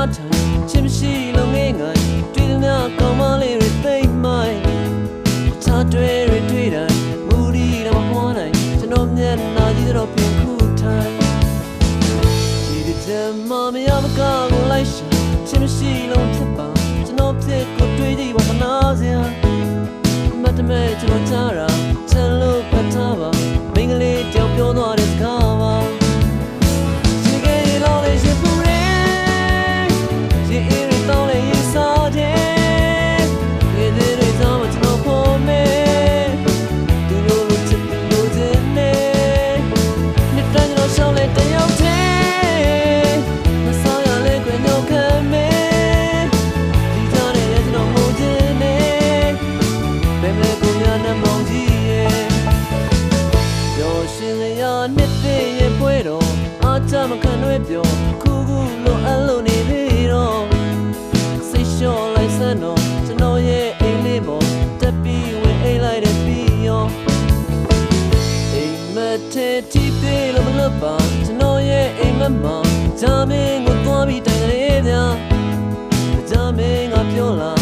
များထိုင်ချစ်မရှိလုံးငယ်ငိုင်းတွေ့သည်များကောင်းမလေးတွေသိမ့်မိုင်းချာတွေ့ရတွေ့တိုင်းမူရီတော့မပေါ်နိုင်ကျွန်တော်မျက်နှာကြည့်တော့ပင်ခုထိုင်ဒီတဲ့ချမ်းမမရမကကိုလိုက်ရှာချစ်မရှိလုံးဖြစ်ပါကျွန်တော်ဖြစ်ကိုတွေ့ကြည့်ပါမနာစရာမတ်တမဲကျွန်တော်ချာတာချမ်းလို့ပတ်ထားပါမင်္ဂလေးကြောင်ပြောသွား တီးပြေလို့မလွတ်ပါကျွန်တော်ရဲ့အိမ်မမှာဂျာမင်းကိုသွားပြီးတိုင်လေးဗျာဂျာမင်းကပြောလာ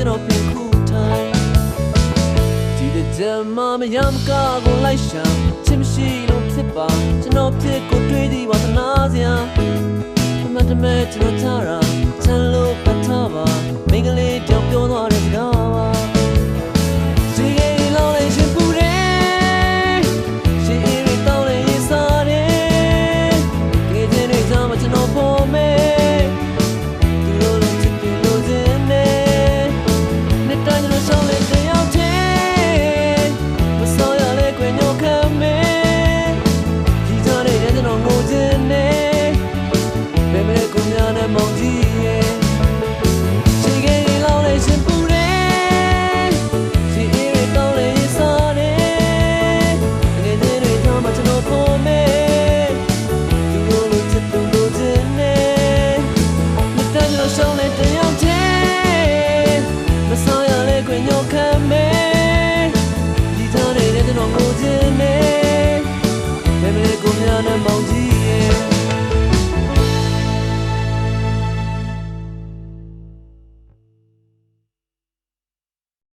က်နှာကြီးကျွန်တော်ပြင်ခုထိုင်ဒီတဲ့ကြမ်းမမယမ်းကားကိုလိုက်ရှာချင်ရှိလုံးဖြစ်ပါကျွန်တော်ဖြစ်ကိုတွေ့သည်ဝါသနာစရာမတ်တမဲကျွန်တော်ချတာချမ်းလို့ပတ်ထားပါမင်္ဂလေးကြောင်ပြောသွားတဲ့စကား